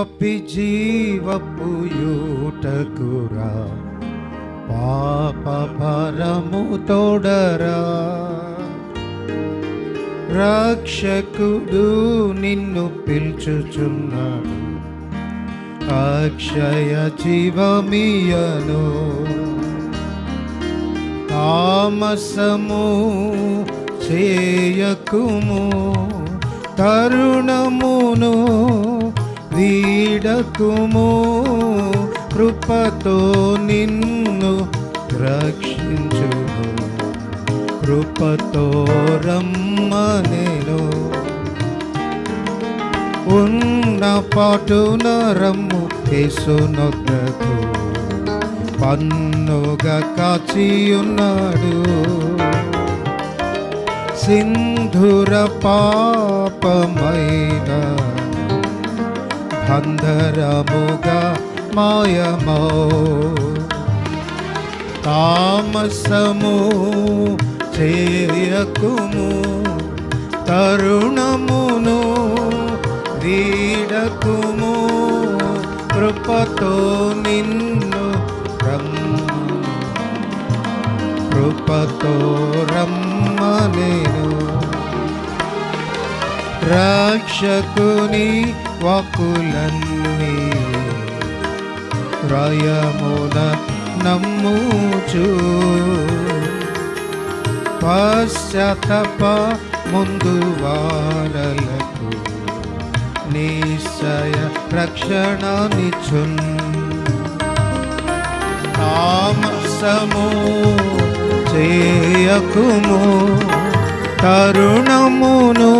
పాపి జీవపుయూటకురా పాప పరము తోడరా. రక్షకుడు నిన్ను పిలుచుచున్నాడు. అక్షయ జీవమియను. తామసము చేయకుము. తరుణమును వీడకుము కృపతో నిన్ను రక్షించును కృపతో రమ్మనేను ఉన్న పాటున రమ్ము యేసునొద్దకు పన్నుగా కాచి ఉన్నాడు సింధుర పాపమైన అంధరముగా మాయమో తామసము చేయకుము తరుణమును వీడకుము కృపతో నిన్ను కృపతో రమ్మ నేను రక్షకుని వాకులన్నీ రయమున నమ్ముచు. పశ్చాత్తప ముందు వారలకు నిశ్చయ రక్షణనిచున్ తామసము చేయకుము తరుణమును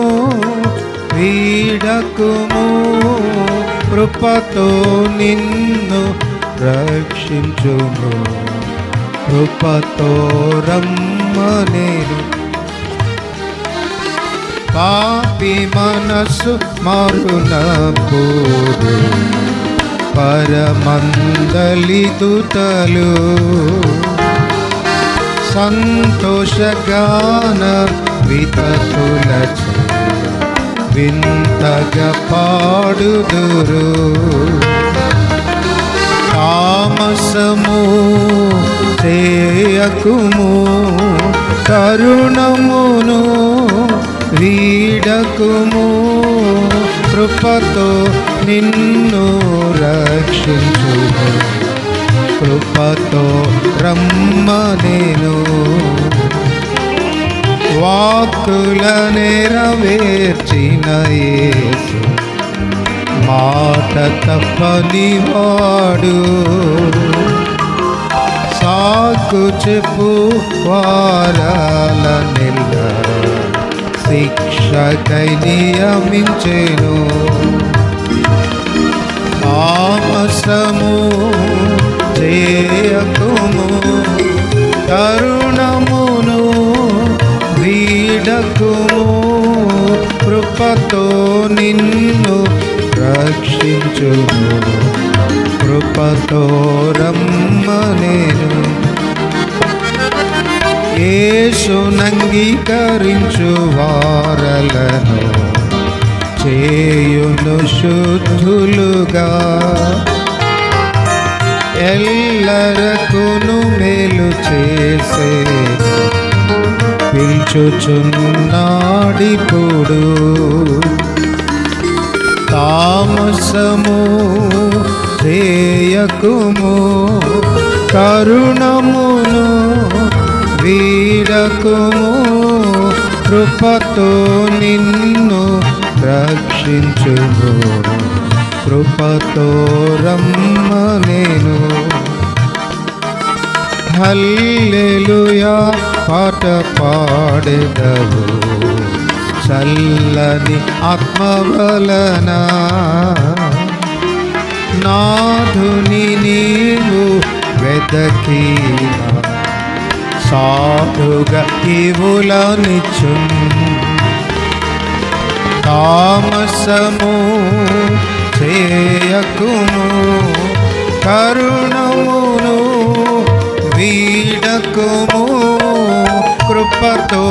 వీడకుము కృపతో నిన్ను రక్షించును కృపతో రమ్మనేను పాపి మనసు మారునప్పుడు పరమందలితుతలు సంతోషగాన వితతులచే. వింతగా పాడుదురు. తామసము చేయకుము తరుణమును వీడకుము. కృపతో నిన్ను రక్షించు కృపతో రమ్మనేను వాక్కుల నెరవేర్చిన యేసు మాట తప్పని వాడు. సాకు చెప్పు వారాల నిల్ల. శిక్షకై నియమించెను తామసము చేయకుము. కరుణమును వీడకుము కృపతో నిన్ను రక్షించును కృపతో రమ్మనేను యేసునంగీకరించు వారలను చేయును శుద్ధులుగా. ఎల్లరకును మేలు చేసే పిల్చుచున్నాడిప్పుడు తామసము చేయకుము కరుణమును వీడకుము కృపతో నిన్ను రక్షించుము. కృపతో రమ్మనేను హల్లెలుయా పాట పాడెదవు. చల్లని ఆత్మవలన నాధుని నీవు వెదకి సాధుగా ఇవులనిచ్చు తామసము చేయకుము కరుణమును వీడకుము కృపతో